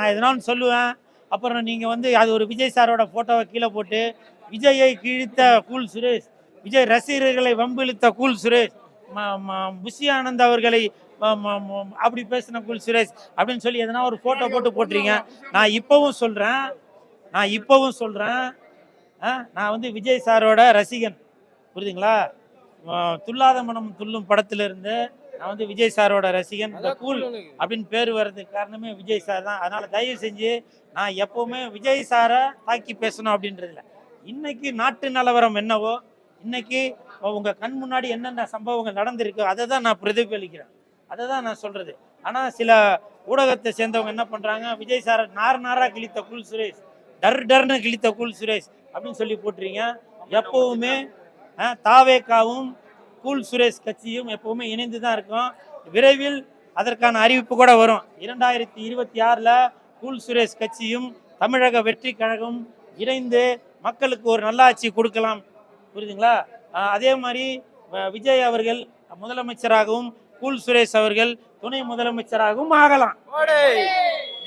நான் எதனாலும் சொல்லுவேன். அப்புறம் நீங்கள் வந்து அது ஒரு விஜய் சாரோட ஃபோட்டோவை கீழே போட்டு விஜயை கிழித்த கூல் சுரேஷ் விஜய் ரசிகர்களை வம்பிழுத்த கூல் சுரேஷ் ம- ம- புஷி ஆனந்த் அவர்களை அப்படி பேசின கூல் சுரேஷ் அப்படின்னு சொல்லி எதனா ஒரு ஃபோட்டோ போட்டு போட்டுறீங்க நான் இப்போவும் சொல்கிறேன் நான் இப்போவும் சொல்கிறேன் நான் வந்து விஜய் சாரோட ரசிகன். புரியுதுங்களா? துல்லாத மனம் துள்ளும் படத்திலிருந்து நான் வந்து விஜய் சாரோட ரசிகன் இந்த கூல் அப்படின்னு பேர் வர்றதுக்கு காரணமே விஜய் சார் தான். அதனால தயவு செஞ்சு நான் எப்பவுமே விஜய் சாரை தாக்கி பேசணும் அப்படின்றதுல இன்னைக்கு நாட்டு நிலவரம் என்னவோ இன்னைக்கு உங்க கண் முன்னாடி என்னென்ன சம்பவங்கள் நடந்திருக்கோ அதை தான் நான் பிரதிபலிக்கிறேன். அதை தான் நான் சொல்றது. ஆனா சில ஊடகத்தை சேர்ந்தவங்க என்ன பண்றாங்க விஜய் சாரை நார் நாரா கிழித்த குல் சுரேஷ் டர் டர்னு கிழித்த குல் சுரேஷ் அப்படின்னு சொல்லி போட்டுறீங்க எப்பவுமே தாவேக்காவும் கூல் சுரேஷ் கட்சியும் எப்பவுமே இணைந்து தான் இருக்கும். விரைவில் அதற்கான அறிவிப்பு கூட வரும். இரண்டாயிரத்தி இருபத்தி ஆறில் கூல் சுரேஷ் கட்சியும் தமிழக வெற்றி கழகம் இணைந்து மக்களுக்கு ஒரு நல்லாட்சி கொடுக்கலாம். புரியுதுங்களா? அதே மாதிரி விஜய் அவர்கள் முதலமைச்சராகவும் கூல் சுரேஷ் அவர்கள் துணை முதலமைச்சராகவும் ஆகலாம்.